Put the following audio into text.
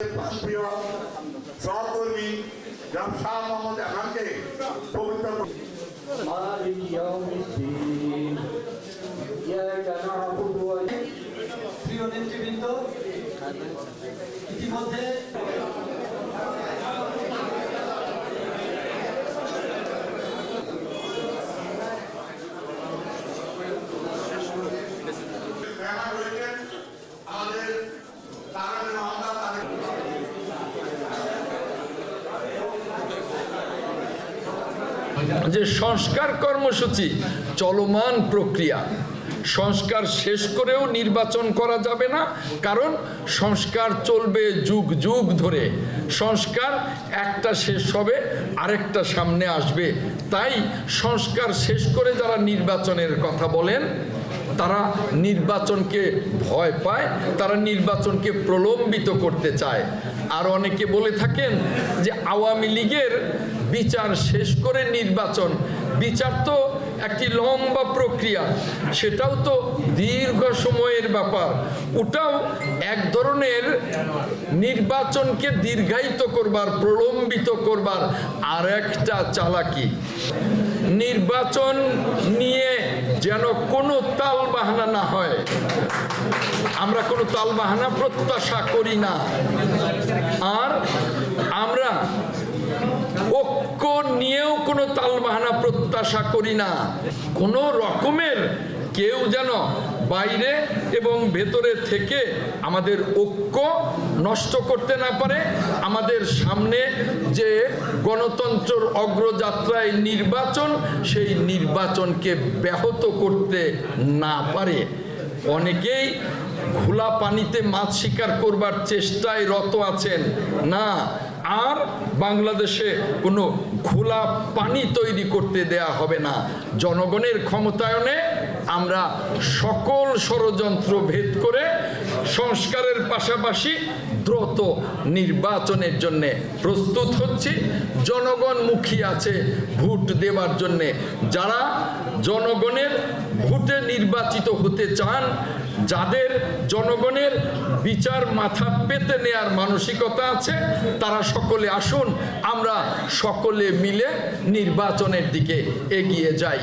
প্রিয় সহকর্মী জনাব শাহ মোহাম্মদ আহমানকে পবিত্র মালিক ইতিমধ্যে যে সংস্কার কর্মসূচি, চলমান প্রক্রিয়া। সংস্কার শেষ করেও নির্বাচন করা যাবে না, কারণ সংস্কার চলবে যুগ যুগ ধরে। সংস্কার একটা শেষ হবে, আরেকটা সামনে আসবে। তাই সংস্কার শেষ করে যারা নির্বাচনের কথা বলেন তারা নির্বাচনকে ভয় পায়, তারা নির্বাচনকে প্রলম্বিত করতে চায়। আর অনেকে বলে থাকেন যে আওয়ামী লীগের বিচার শেষ করে নির্বাচন। বিচার তো একটি লম্বা প্রক্রিয়া। সেটাও তো দীর্ঘ সময়ের ব্যাপার। ওটাও এক ধরনের নির্বাচনকে দীর্ঘায়িত করবার, প্রলম্বিত করবার আর একটা চালাকি। নির্বাচন নিয়ে যেন কোনো তাল বাহানা না হয়। আমরা কোনো তাল বাহানা প্রত্যাশা করি না। আর নিয়েও কোনো তালবাহানা প্রত্যাশা করি না। কোনো রকমের কেউ যেন বাইরে এবং ভেতরে থেকে আমাদের ঐক্য নষ্ট করতে না পারে, আমাদের সামনে যে গণতন্ত্রের অগ্রযাত্রায় নির্বাচন, সেই নির্বাচনকে ব্যাহত করতে না পারে। অনেকেই খোলা পানিতে মাছ শিকার করবার চেষ্টায় রত আছেন। না, আর বাংলাদেশে কোনো খোলা পানি তৈরি করতে দেয়া হবে না। জনগণের ক্ষমতায়নে আমরা সকল ষড়যন্ত্র ভেদ করে সংস্কারের পাশাপাশি দ্রুত নির্বাচনের জন্য প্রস্তুত হচ্ছি। জনগণ মুখী আছে ভোট দেওয়ার জন্যে। যারা জনগণের ভোটে নির্বাচিত হতে চান, যাদের জনগণের বিচার মাথা পেতে নেয়ার মানসিকতা আছে, তারা সকলে আসুন, আমরা সকলে মিলে নির্বাচনের দিকে এগিয়ে যাই।